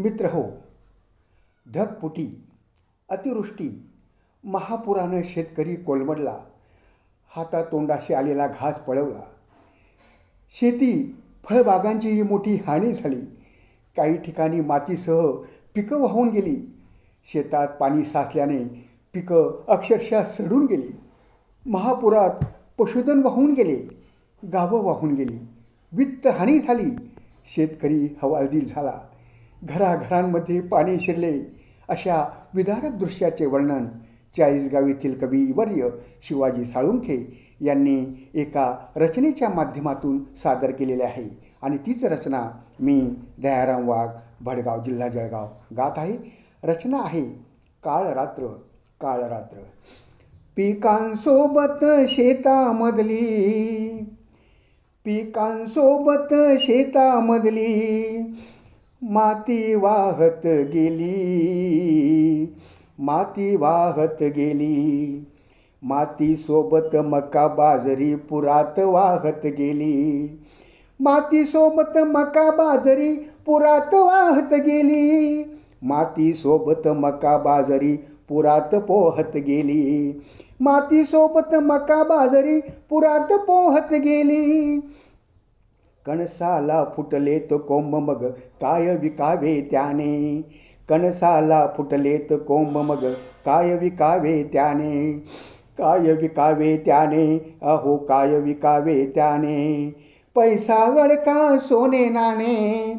मित्र हो ढगपुटी अतिवृष्टी महापुरानं शेतकरी कोलमडला हातातोंडाशी आलेला घास पळवला. शेती फळबागांचीही मोठी हानी झाली. काही ठिकाणी मातीसह पिकं वाहून गेली. शेतात पाणी साचल्याने पिकं अक्षरशः सडून गेली. महापुरात पशुधन वाहून गेले. गावं वाहून गेली. वित्तहानी झाली. शेतकरी हवालदिल झाला. घराघरांमध्ये पाणी शिरले. अशा विदारक दृश्याचे वर्णन चाळीसगाव येथील कवीवर्य शिवाजी साळुंखे यांनी एका रचनेच्या माध्यमातून सादर केलेले आहे. आणि तीच रचना मी दयाराम वाघ भडगाव जिल्हा जळगाव गात आहे. रचना आहे काळ रात्र काळ रात्र. पिकांसोबत शेतामधली पिकांसोबत शेतामधली माती वाहत गेली. माती वाहत गेली. माती सोबत मका बाजरी पुरात वाहत गेली. माती सोबत मका बाजरी पुरात वाहत गेली. माती सोबत मका बाजरी पुरात पोहत गेली. माती सोबत मका बाजरी पुरात पोहत गेली. कणसाला फुटलेत कोंब मग. काय विकावे त्याने? कणसाला फुटलेत कोंब मग. काय विकावे त्याने? काय विकावे त्याने? अहो काय विकावे त्याने? पैसा गडका सोने नाणे.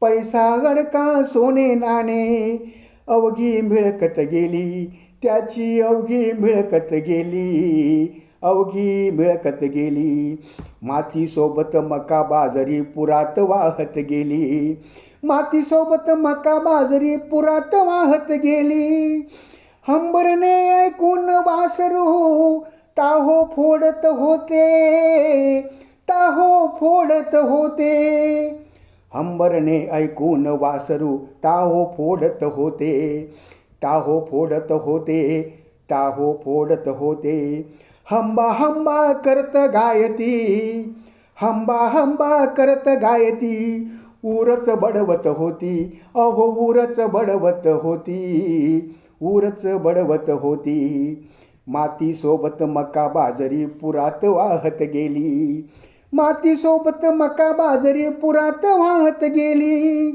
पैसा गडका सोने नाणे. अवघी मिळकत गेली. त्याची अवघी मिळकत गेली. अवघी मिळकत गेली. मातीसोबत मका बाजरी पुरात वाहत गेली. मातीसोबत मका बाजरी पुरात वाहत गेली. हंबरने ऐकून वासरू ताहो फोडत होते. ताहो फोडत होते. हंबरने ऐकून वासरू ताहो फोडत होते. ताहो फोडत होते ताहो फोडत होते. हंबा हंबा करत गायती. हंबा हंबा करत गायती. ऊरच बडवत होती. अहो ऊरच बडवत होती. ऊरच बडवत होती. मातीसोबत मका बाजरी पुरात वाहत गेली. मातीसोबत मका बाजरी पुरात वाहत गेली.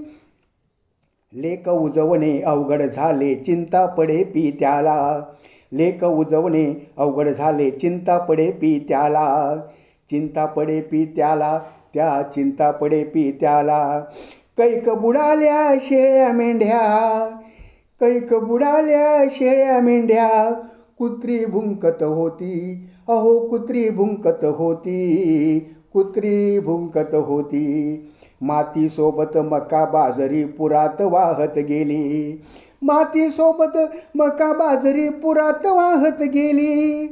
लेक उजवणे अवघड झाले. चिंता पडे पी त्याला. लेक उजवणे अवघड झाले. चिंता पडे पी त्याला. चिंता पडे पी त्याला. त्या चिंता पडे पी त्याला. कैक बुडाल्या शेळ्या मेंढ्या. कैक बुडाल्या शेळ्या मेंढ्या. कुत्री भुंकत होती. अहो कुत्री भुंकत होती. कुत्री भुंकत होती. मातीसोबत मका बाजरी पुरात वाहत गेली. मातीसोबत मका बाजरी पुरात वाहत गेली.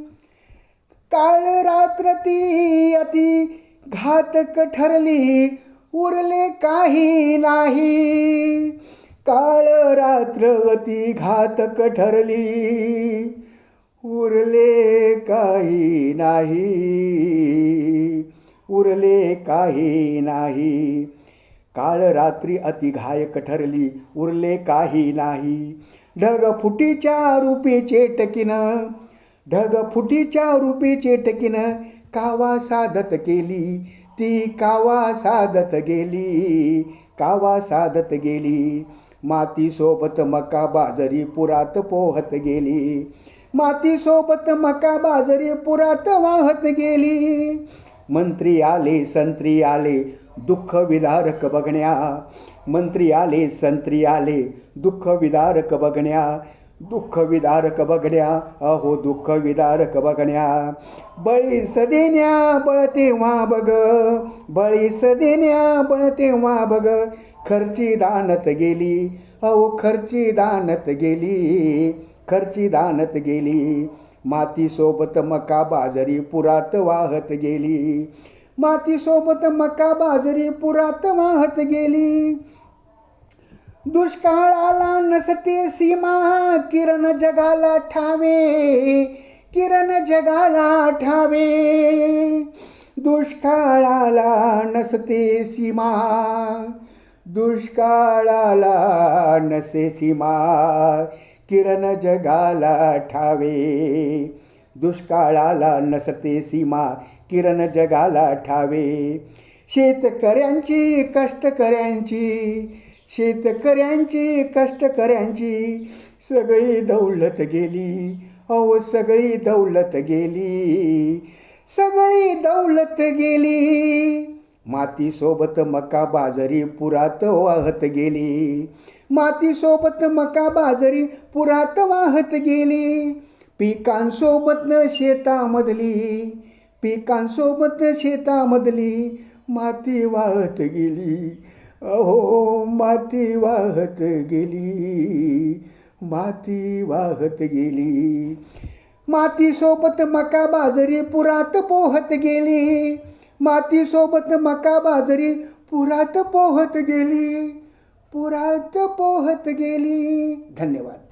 काळ रात्र ती अति घातक ठरली उरले काही नाही. काळ रात्र अति घातक ठरली उरले काही नाही. उरले काही नाही. काळ रात्री अति घायक ठरली उरले काही नाही. ढग फुटीच्या रूपी चेटकीनं ढग फुटीच्या रूपी चेटकीनं कावा साधत केली ती कावा साधत गेली कावा साधत गेली. मातीसोबत मका बाजरी पुरात पोहत गेली. मातीसोबत मका बाजरी पुरात वाहत गेली. मंत्री आले संत्री आले दुःख विदारक बघण्या. मंत्री आले संत्री आले दुःख विदारक बघण्या. दुःख विदारक बघण्या. अहो दुःख विदारक बघण्या. बळी सदेन्या बळ तेव्हा बघ. बळी सदेन्या बळ तेव्हा बघ. खर्ची दानत गेली. अहो खर्ची दानत गेली. खर्ची दानत गेली. मातीसोबत मका बाजरी पुरात वाहत गेली. मातीसोबत मका बाजरी पुरात वाहत गेली. दुष्काळ आला नसते सीमा किरण जगाला ठावे किरण जगाला ठावे. दुष्काळाला नसते सीमा दुष्काळाला नसे सीमा. किरण जगाला ठावे. दुष्काळाला नसते सीमा किरण जगाला ठावे. शेतकऱ्यांची कष्टकऱ्यांची शेतकऱ्यांची कष्टकऱ्यांची सगळी दौलत गेली. अहो सगळी दौलत गेली. सगळी दौलत गेली. मातीसोबत मका बाजरी पुरात वाहत गेली. मातीसोबत मका बाजरी पुरात वाहत गेली. पिकांसोबत शेतामधली पिकांसोबत शेतामधली माती वाहत गेली. अहो माती वाहत गेली माती वाहत गेली. मातीसोबत मका बाजरी पुरात पोहत गेली. मातीसोबत मका बाजरी पुरात पोहत गेली. पुरात पोहत गेली. धन्यवाद.